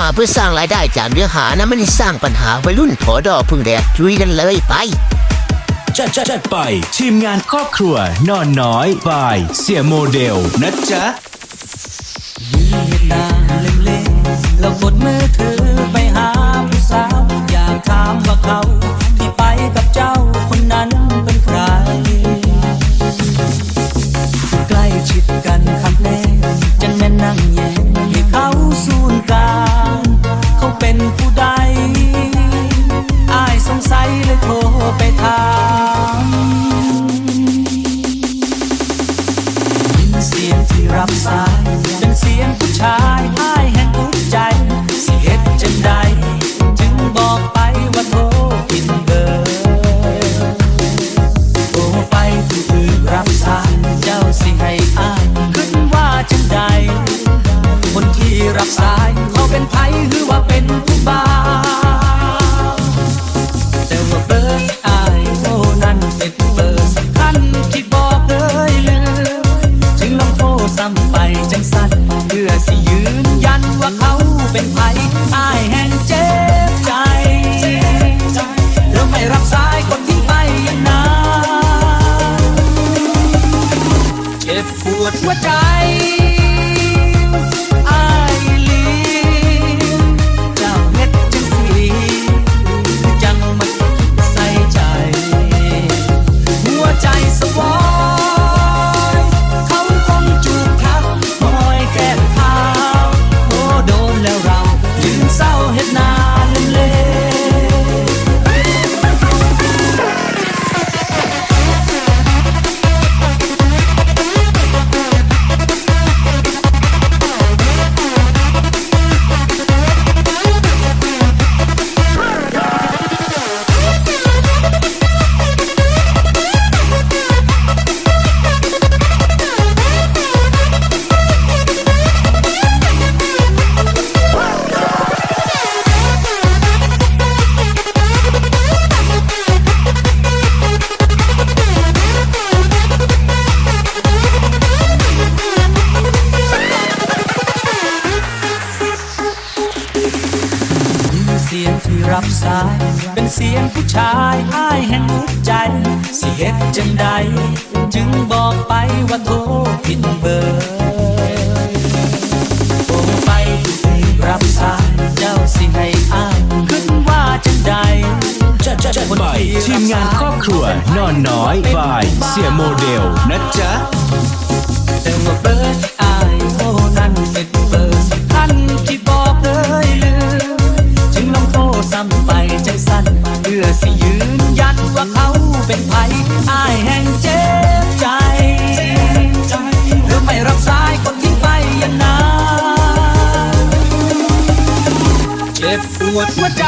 มาเพื่อสร้างรายได้จากเนื้อหานะไม่ได้สร้างปัญหาวัยรุ่นถอดอพึ่งแดดลุยกันเลยไป จัดจัดจัดไป ทีมงานครอบครัวนอนน้อยบาย เสียโมเดลนะจ๊ะ ปวดหัวใจ สาย เป็นเสียงผู้ชายอ้ายแห่งหัวใจ สิเหตุจังใด จึงบอกไปว่าโทรผิดเบอร์โทรไปที่รับสายเจ้าสิให้อ้ายขึ้นว่าจังใดจัดจัดจัดไปทีมงานครอบครัวนอนน้อยบาย เสียโมเดลนะจ๊ะแต่ว่าเบอร์ ใจสั้นเพื่อสิยืนยันว่าเขาเป็นไผอายแห่งเจ็บใจหรือไม่รับสายคนที่ไปยันนานเจ็บปวดหัวใจ